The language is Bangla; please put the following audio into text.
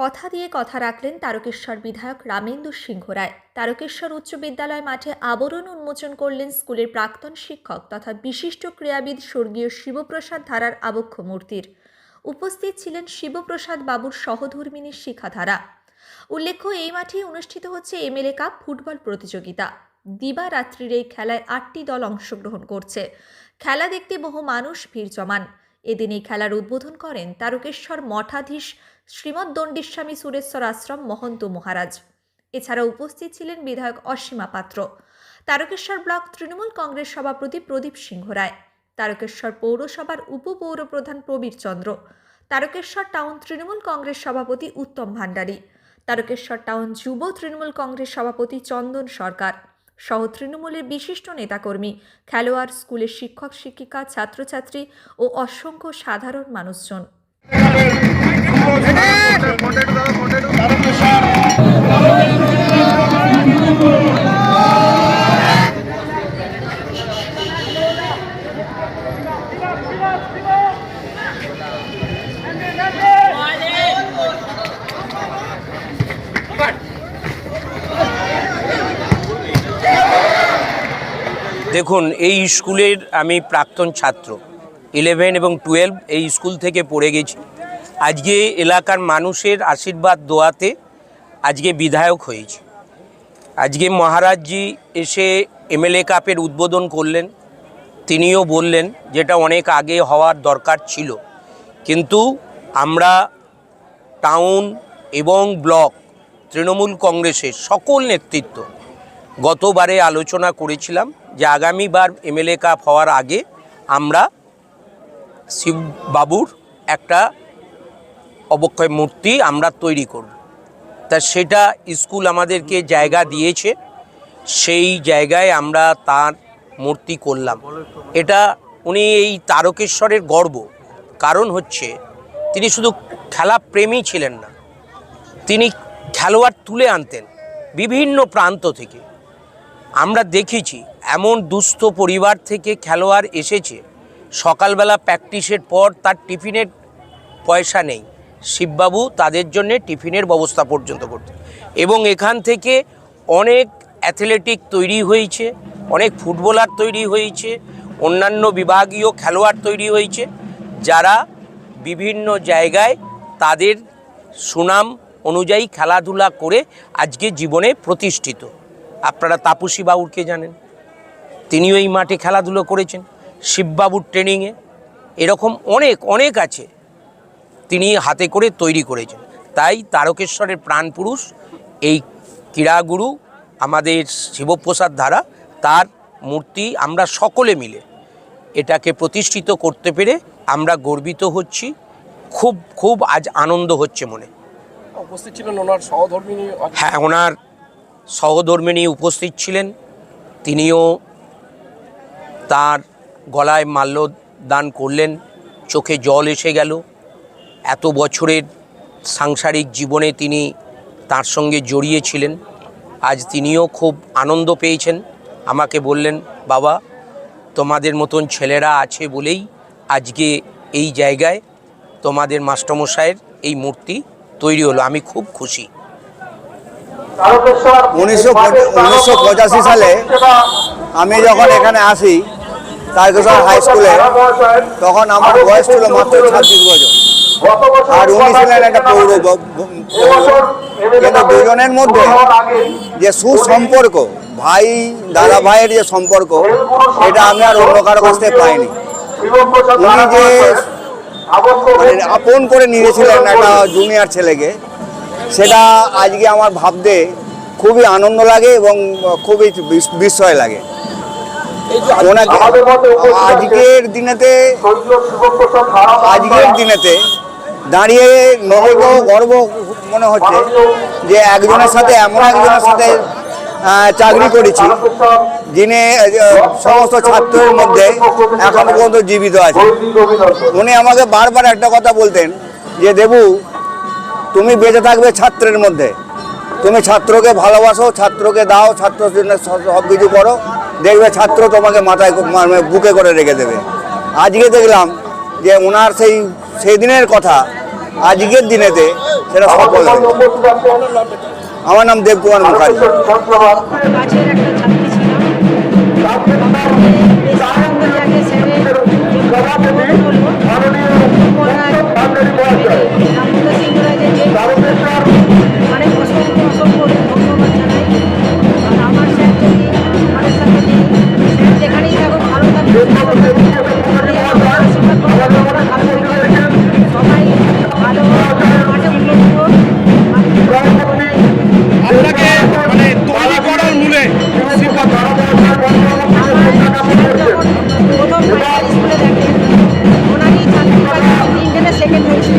কথা দিয়ে কথা রাখলেন তারকেশ্বর বিধায়ক রামেন্দু সিংহ রায়। তারকেশ্বর উচ্চ বিদ্যালয় মাঠে আবরণ উন্মোচন করলেন স্কুলের প্রাক্তন শিক্ষক তথা বিশিষ্ট ক্রীড়াবিদ স্বর্গীয় শিবপ্রসাদ ধারার আবক্ষ মূর্তির। উপস্থিত ছিলেন শিবপ্রসাদ বাবুর সহধর্মিনী শিখাধারা। উল্লেখ্য, এই মাঠে অনুষ্ঠিত হচ্ছে এমএলএ কাপ ফুটবল প্রতিযোগিতা। দিবারাত্রির এই খেলায় আটটি দল অংশগ্রহণ করছে। খেলা দেখতে বহু মানুষ ভিড় জমান। এদিন এই খেলার উদ্বোধন করেন তারকেশ্বর মঠাধীশ শ্রীমৎ দণ্ডিস্বামী সুরেশ্বর আশ্রম মহন্ত মহারাজ। এছাড়া উপস্থিত ছিলেন বিধায়ক অসীমা পাত্র। তারকেশ্বর ব্লক তৃণমূল কংগ্রেস সভাপতি প্রদীপ সিংহ রায়। তারকেশ্বর পৌরসভার উপপৌরপ্রধান প্রবীর চন্দ্র। তারকেশ্বর টাউন তৃণমূল কংগ্রেস সভাপতি উত্তম ভান্ডারী তারকেশ্বর টাউন যুব তৃণমূল কংগ্রেস সভাপতি চন্দন সরকার। সহ তৃণমূলের বিশিষ্ট নেতাকর্মী খেলোয়াড় স্কুলের শিক্ষক শিক্ষিকা ছাত্রছাত্রী ও অসংখ্য সাধারণ মানুষজন দেখুন, এই স্কুলের আমি প্রাক্তন ছাত্র ইলেভেন এবং টুয়েলভ এই স্কুল থেকে পড়ে গেছি। আজকে এলাকার মানুষের আশীর্বাদ দোয়াতে আজকে বিধায়ক হয়েছি। আজকে মহারাজজি এসে এমএলএ কাপের উদ্বোধন করলেন। তিনিও বললেন যেটা অনেক আগে হওয়ার দরকার ছিল। কিন্তু আমরা টাউন এবং ব্লক, তৃণমূল কংগ্রেসের সকল নেতৃত্ব গতবারে আলোচনা করেছিলাম যে আগামীবার এমএলএ কাপ হওয়ার আগে আমরা শিববাবুর একটা অবক্ষয় মূর্তি আমরা তৈরি করব। তা সেটা স্কুল আমাদেরকে জায়গা দিয়েছে, সেই জায়গায় আমরা তার মূর্তি করলাম। এটা উনি এই তারকেশ্বরের গর্ব। কারণ হচ্ছে তিনি শুধু খেলা প্রেমী ছিলেন না, তিনি খেলোয়াড় তুলে আনতেন বিভিন্ন প্রান্ত থেকে। আমরা দেখেছি এমন দুস্থ পরিবার থেকে খেলোয়াড় এসেছে। সকালবেলা প্র্যাকটিসের পর তার টিফিনের পয়সা নেই। শিববাবু তাদের জন্যে টিফিনের ব্যবস্থা পর্যন্ত করতে। এবং এখান থেকে অনেক অ্যাথলেটিক তৈরি হয়েছে, অনেক ফুটবলার তৈরি হয়েছে, অন্যান্য বিভাগীয় খেলোয়াড় তৈরি হয়েছে, যারা বিভিন্ন জায়গায় তাদের সুনাম অনুযায়ী খেলাধুলা করে আজকে জীবনে প্রতিষ্ঠিত। আপনারা তাপসী বাবুরকে জানেন? তিনিও এই মাঠে খেলাধুলো করেছেন। শিববাবুর ট্রেনিংয়ে এরকম অনেক অনেক আছে তিনি হাতে করে তৈরি করেছেন। তাই তারকেশ্বরের প্রাণপুরুষ এই ক্রীড়াগুরু আমাদের শিবপ্রসাদ ধারা তার মূর্তি আমরা সকলে মিলে এটাকে প্রতিষ্ঠিত করতে পেরে আমরা গর্বিত হচ্ছি। খুব খুব আজ আনন্দ হচ্ছে মনে। উপস্থিত ছিলেন ওনার সহধর্মিনী হ্যাঁ ওনার সহধর্মিনী উপস্থিত ছিলেন। তিনিও তার গলায় মাল্যদান করলেন। চোখে জল এসে গেল। এত বছরের সাংসারিক জীবনে তিনি তার সঙ্গে জড়িয়েছিলেন। আজ তিনিও খুব আনন্দ পেয়েছেন। আমাকে বললেন, বাবা, তোমাদের মতন ছেলেরা আছে বলেই আজকে এই জায়গায় তোমাদের মাস্টারমশাইয়ের এই মূর্তি তৈরি হলো। আমি খুব খুশি। উনিশশো উনিশশো পঁচাশি সালে আমি যখন এখানে আসি, তারকেশ্বর হাই স্কুলে, তখন আমার বয়স ছিল মাত্র ছাব্বিশ বছর। আর উনি ছিলেন একটা পৌর কিন্তু দুজনের মধ্যে যে সুসম্পর্ক, ভাই, দাদা ভাইয়ের যে সম্পর্ক, এটা আমি আর অন্য কারও কাছ থেকে পাইনি। উনি যে মানে আপন করে নিয়েছিলেন একটা জুনিয়র ছেলেকে সেটা আজকে আমার ভাবতে খুবই আনন্দ লাগে এবং খুবই বিস্ময় লাগে। ওনাকে আজকের দিনেতে আজকের দিনেতে দাঁড়িয়ে নিজেকে গর্ব মনে হচ্ছে যে একজনের সাথে এমন একজনের সাথে চাকরি করেছি যিনি সমস্ত ছাত্রের মধ্যে এখনও পর্যন্ত জীবিত আছে উনি আমাকে বারবার একটা কথা বলতেন যে দেবু তুমি বেঁচে থাকবে ছাত্রের মধ্যে। তুমি ছাত্রকে ভালোবাসো, ছাত্রকে দাও ছাত্রের জন্য সব কিছু করো। দেখবে ছাত্র তোমাকে মাথায় মানে বুকে করে রেখে দেবে। আজকে দেখলাম যে ওনার সেই সেই দিনের কথা আজকের দিনেতে সেটা সফল আমার নাম দেবকুমার মুখার্জি। আগে স্কুলে দেখেন ওনারই চাকরি ইন্টারনেট সেকেন্ড হয়েছিল